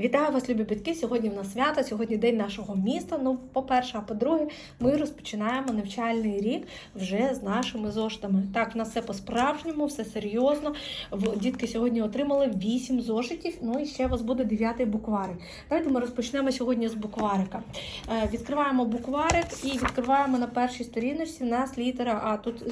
Вітаю вас, любі батьки! Сьогодні в нас свято, сьогодні день нашого міста. Ну, по-перше, а по-друге, ми розпочинаємо навчальний рік вже з нашими зошитами. Так, в нас все по-справжньому, все серйозно. Дітки сьогодні отримали 8 зошитів, ну і ще у вас буде 9 букварик. Давайте ми розпочнемо сьогодні з букварика. Е, Відкриваємо букварик і відкриваємо на першій сторіночці. У нас літера А. Тут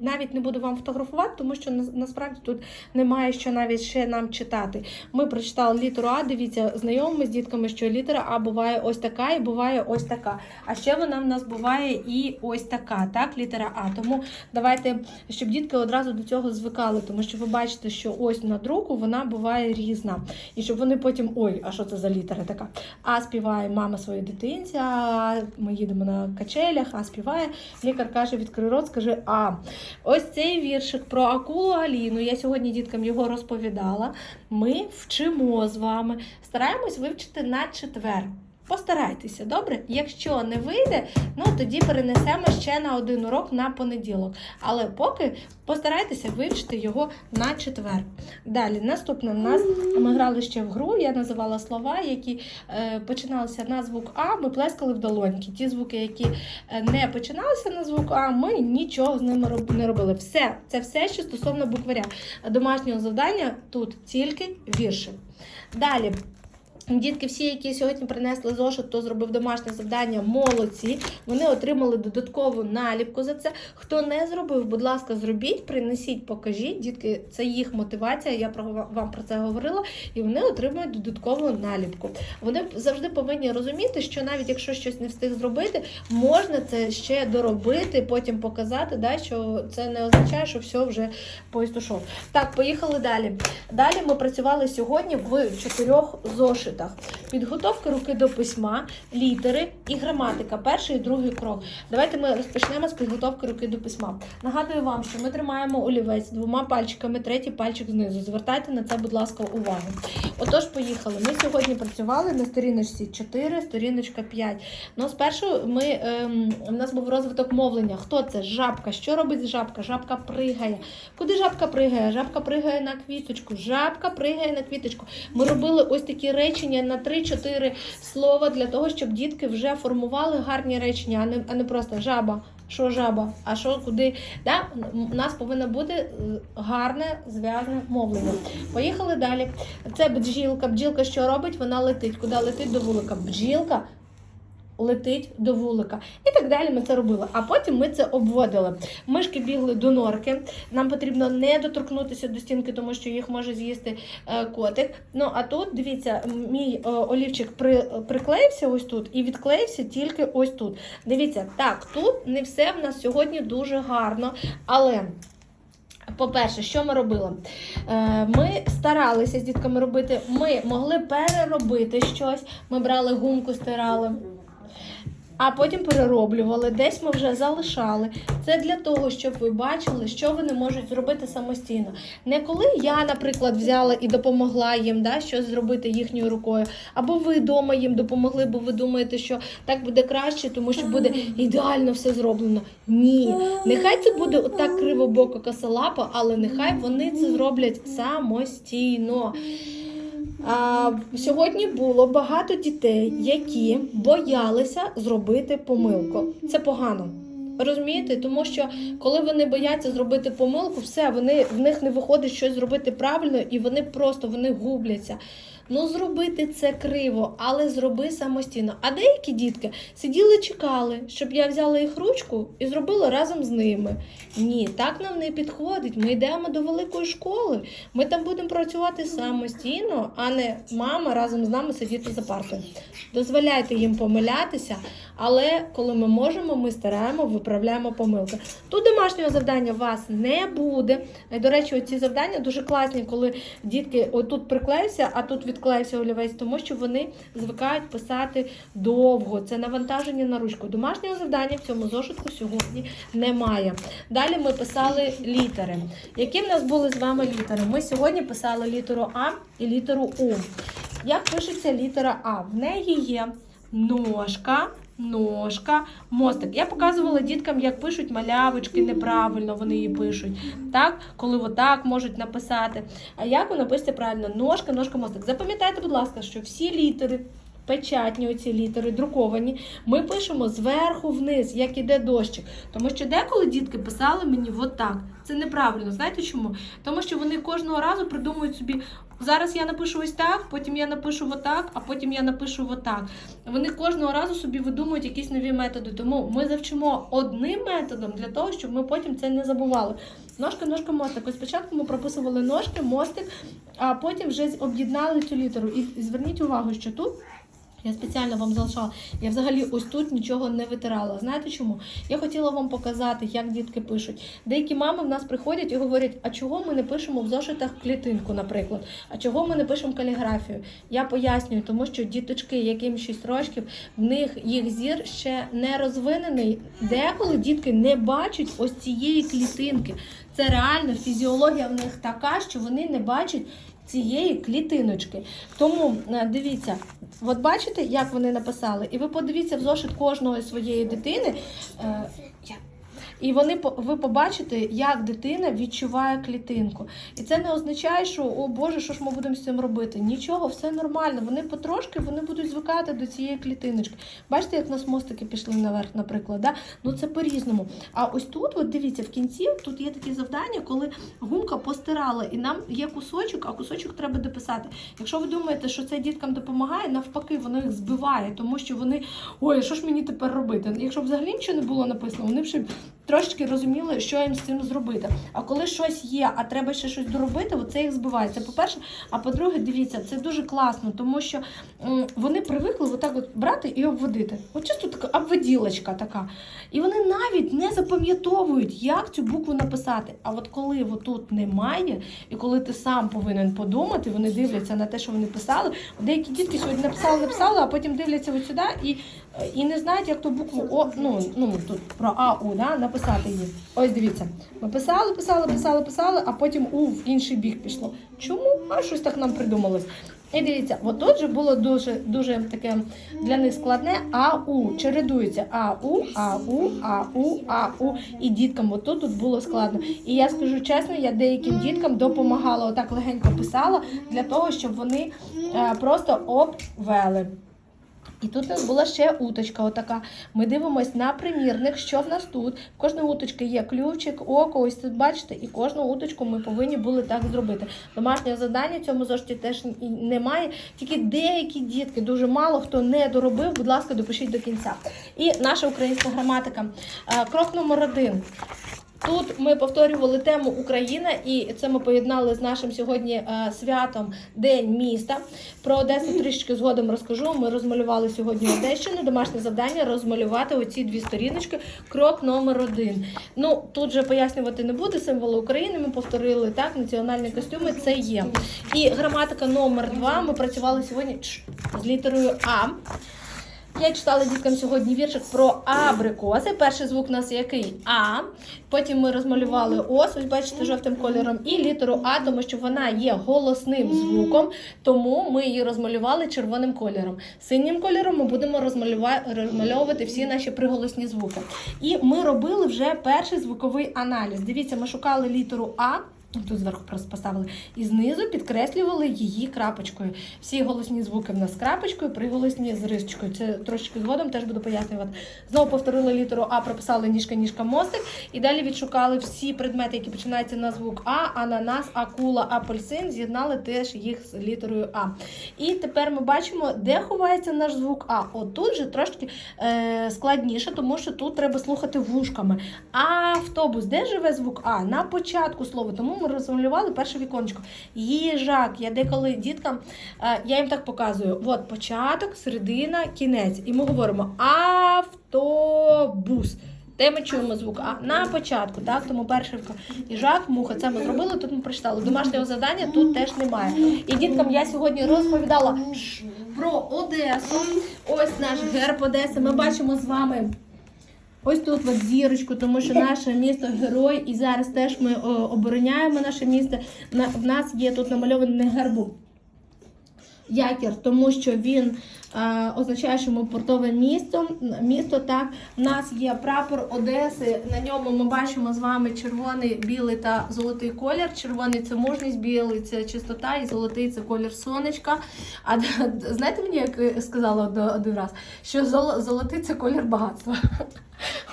навіть не буду вам фотографувати, тому що насправді тут немає що навіть ще нам читати. Ми прочитали літеру А. Дивіться, знайомими з дітками, що літера А буває ось така і буває ось така. А ще вона в нас буває і ось така, так, літера А. Тому давайте, щоб дітки одразу до цього звикали, тому що ви бачите, що ось на друку вона буває різна. І щоб вони потім, ой, а що це за літера така? А співає мама своїй дитинці, а ми їдемо на качелях, а співає. Лікар каже, відкрий рот, скажи А. Ось цей віршик про акулу Аліну. Я сьогодні діткам його розповідала. Ми вчимо з вами, стараємось вивчити на четвер. Постарайтеся, добре? Якщо не вийде, ну тоді перенесемо ще на один урок на понеділок. Але поки постарайтеся вивчити його на четвер. Далі, наступне в нас ми грали ще в гру. Я називала слова, які е, починалися на звук А. Ми плескали в долоньки. Ті звуки, які е, не починалися на звук А, ми нічого з ними не робили. Все, це все, що стосовно букваря. Домашнього завдання тут тільки віршик. Далі. Дітки, всі, які сьогодні принесли зошит, хто зробив домашнє завдання, молодці. Вони отримали додаткову наліпку за це. Хто не зробив, будь ласка, зробіть, принесіть, покажіть. Дітки, це їх мотивація. Я вам про це говорила, і вони отримують додаткову наліпку. Вони завжди повинні розуміти, що навіть якщо щось не встиг зробити, можна це ще доробити, потім показати, да, що це не означає, що все вже поїзд ушов. Так, поїхали далі. Далі ми працювали сьогодні в чотирьох зошитах: підготовка руки до письма, літери і граматика. Перший і другий крок. Давайте ми розпочнемо з підготовки руки до письма. Нагадую вам, що ми тримаємо олівець двома пальчиками, третій пальчик знизу. Звертайте на це, будь ласка, увагу. Отож, поїхали. Ми сьогодні працювали на сторіночці 4, сторіночка 5. Ну, спершу ми, ем, у нас був розвиток мовлення. Хто це? Жабка. Що робить жабка? Жабка пригає. Куди жабка пригає? Жабка пригає на квіточку. Жабка пригає на квіточку. Ми робили ось такі речення на 3-4 слова для того, щоб дітки вже формували гарні речення, а не, а не просто жаба. Що жаба? А що куди? Да? У нас повинно бути е, гарне зв'язане мовлення. Поїхали далі. Це бджілка. Бджілка що робить? Вона летить. Куди летить до вулика? Бджілка летить до вулика. І так далі ми це робили. А потім ми це обводили. Мишки бігли до норки. Нам потрібно не доторкнутися до стінки, тому що їх може з'їсти е, котик. Ну а тут, дивіться, мій е, олівчик при, приклеївся ось тут і відклеївся тільки ось тут. Дивіться, так, тут не все в нас сьогодні дуже гарно, але. По-перше, що ми робили? Е, Ми старалися з дітками робити. Ми могли переробити щось. Ми брали гумку, стирали, а потім перероблювали. Десь ми вже залишали. Це для того, щоб ви бачили, що вони можуть зробити самостійно. Не коли я, наприклад, взяла і допомогла їм да, щось зробити їхньою рукою, або ви вдома їм допомогли, бо ви думаєте, що так буде краще, тому що буде ідеально все зроблено. Ні, нехай це буде отак кривобоко косолапо, але нехай вони це зроблять самостійно. А, сьогодні було багато дітей, які боялися зробити помилку. Це погано. Розумієте? Тому що коли вони бояться зробити помилку, все, вони, в них не виходить щось зробити правильно, і вони просто вони губляться. Ну, зробити це криво, але зроби самостійно. А деякі дітки сиділи, чекали, щоб я взяла їх ручку і зробила разом з ними. Ні, так нам не підходить. Ми йдемо до великої школи. Ми там будемо працювати самостійно, а не мама разом з нами сидіти за партою. Дозволяйте їм помилятися, але коли ми можемо, ми стараємо, виправляємо помилки. Тут домашнього завдання у вас не буде. До речі, ці завдання дуже класні, коли дітки отут приклеївся, а тут відклеївся олівець, тому що вони звикають писати довго. Це навантаження на ручку. Домашнього завдання в цьому зошитку сьогодні немає. Далі ми писали літери. Які в нас були з вами літери? Ми сьогодні писали літеру А і літеру У. Як пишеться літера А? В неї є ножка ножка, мостик. Я показувала діткам, як пишуть малявочки неправильно, вони її пишуть. Так, коли отак можуть написати. А як ви напишете правильно? Ножка, ножка, мостик. Запам'ятайте, будь ласка, що всі літери. Печатні оці літери друковані, ми пишемо зверху вниз, як іде дощик. Тому що деколи дітки писали мені отак. Це неправильно. Знаєте чому? Тому що вони кожного разу придумують собі. Зараз я напишу ось так, потім я напишу отак, а потім я напишу отак. Вони кожного разу собі видумують якісь нові методи. Тому ми завчимо одним методом для того, щоб ми потім це не забували. Ножка, ножка, мостик. Ось спочатку ми прописували ножки, мостик, а потім вже об'єднали цю літеру. І зверніть увагу, що тут. Я спеціально вам залишала. Я взагалі ось тут нічого не витирала. Знаєте чому? Я хотіла вам показати, як дітки пишуть. Деякі мами в нас приходять і говорять, а чого ми не пишемо в зошитах клітинку, наприклад, а чого ми не пишемо каліграфію? Я пояснюю, тому що діточки, яким 6 років, в них їх зір ще не розвинений. Деколи дітки не бачать ось цієї клітинки. Це реально фізіологія в них така, що вони не бачать цієї клітиночки. Тому е, дивіться, от бачите, як вони написали, і ви подивіться в зошит кожної своєї дитини. е, І вони ви побачите, як дитина відчуває клітинку. І це не означає, що о Боже, що ж ми будемо з цим робити? Нічого, все нормально. Вони потрошки вони будуть звикати до цієї клітиночки. Бачите, як у нас мостики пішли наверх, наприклад. Да? Ну це по-різному. А ось тут, от дивіться, в кінці тут є такі завдання, коли гумка постирала, і нам є кусочок, а кусочок треба дописати. Якщо ви думаєте, що це діткам допомагає, навпаки, воно їх збиває, тому що вони ой, що ж мені тепер робити? Якщо взагалі нічого не було написано, вони ще трошечки розуміли, що їм з цим зробити. А коли щось є, а треба ще щось доробити, оце їх збиває. Це по-перше. А по-друге, дивіться, це дуже класно, тому що вони привикли отак от брати і обводити. От чисто така обводілочка така. І вони навіть не запам'ятовують, як цю букву написати. А от коли отут немає, і коли ти сам повинен подумати, вони дивляться на те, що вони писали. Деякі дітки сьогодні написали, написали, а потім дивляться от сюди і, і не знають, як ту букву О, ну, ну тут про АУ, да, написати її. Ось дивіться. Ми писали, писали, писали, писали, а потім У в інший бік пішло. Чому? А щось так нам придумалось. І дивіться, от тут же було дуже дуже таке для них складне АУ. Чередується АУ, АУ, АУ, АУ. І діткам отут тут було складно. І я скажу чесно, я деяким діткам допомагала, отак легенько писала для того, щоб вони е, просто обвели. І тут у нас була ще уточка. Отака. Ми дивимось на примірник, що в нас тут. В кожної уточки є ключик, око, ось тут бачите, і кожну уточку ми повинні були так зробити. Домашнього завдання в цьому зошиті теж немає. Тільки деякі дітки, дуже мало хто не доробив. Будь ласка, допишіть до кінця. І наша українська граматика. Е, Крок номер один. Тут ми повторювали тему Україна, і це ми поєднали з нашим сьогодні е, святом День міста. Про Одесу трішки згодом розкажу. Ми розмалювали сьогодні Одещину. Домашнє завдання розмалювати оці дві сторіночки. Крок номер один. Ну тут же пояснювати не буде. Символи України ми повторили так. Національні костюми це є. І граматика номер два. Ми працювали сьогодні з літерою А. Я читала діткам сьогодні віршик про абрикоси. Перший звук у нас який А. Потім ми розмалювали ос, ось бачите, жовтим кольором, і літеру А, тому що вона є голосним звуком, тому ми її розмалювали червоним кольором. Синім кольором ми будемо розмальовувати всі наші приголосні звуки. І ми робили вже перший звуковий аналіз. Дивіться, ми шукали літеру А. Тут зверху просто поставили. І знизу підкреслювали її крапочкою. Всі голосні звуки в нас крапочкою, приголосні з рисочкою. Це трошечки згодом теж буду пояснювати. Знову повторили літеру А, прописали ніжка, ніжка, мостик. І далі відшукали всі предмети, які починаються на звук А, ананас, акула, апельсин. З'єднали теж їх з літерою А. І тепер ми бачимо, де ховається наш звук А. От тут же трошки е, складніше, тому що тут треба слухати вушками. А Автобус, де живе звук А? На початку слова. Тому ми розмалювали перше віконечко. Їжак. Я деколи діткам, е, я їм так показую: от початок, середина, кінець. І ми говоримо автобус. Де ми чуємо звук А на початку, так? Тому перший їжак, муха. Це ми зробили, тут ми прочитали. Домашнього завдання тут теж немає. І діткам я сьогодні розповідала про Одесу. Ось наш герб Одеси. Ми бачимо з вами. Ось тут от зірочку, тому що наше місто герой, і зараз теж ми обороняємо наше місто. В нас є тут намальований гербу якір, тому що він е, означає, що ми портове місто. Місто так. У нас є прапор Одеси. На ньому ми бачимо з вами червоний, білий та золотий колір. Червоний це мужність, білий це чистота, і золотий це колір сонечка. А знаєте мені, як сказала один раз, що зол- золотий це колір багатства.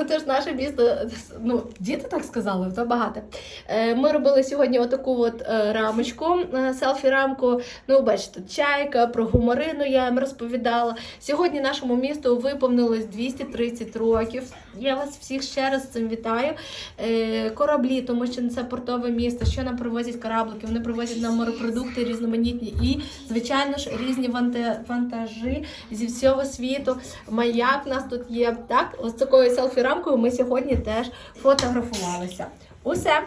Отож, наше місто, ну, діти так сказали, то багато. Е, Ми робили сьогодні отаку от е, рамочку, е, селфі-рамку. Ну, бачите, чайка, про гуморину я їм розповідала. Сьогодні нашому місту виповнилось 230 років. Я вас всіх ще раз цим вітаю. Кораблі, тому що це портове місто. Що нам привозять кораблики? Вони привозять нам морепродукти різноманітні і, звичайно ж, різні вантажі зі всього світу. Маяк у нас тут є. Так, ось такою селфі-рамкою ми сьогодні теж фотографувалися. Усе.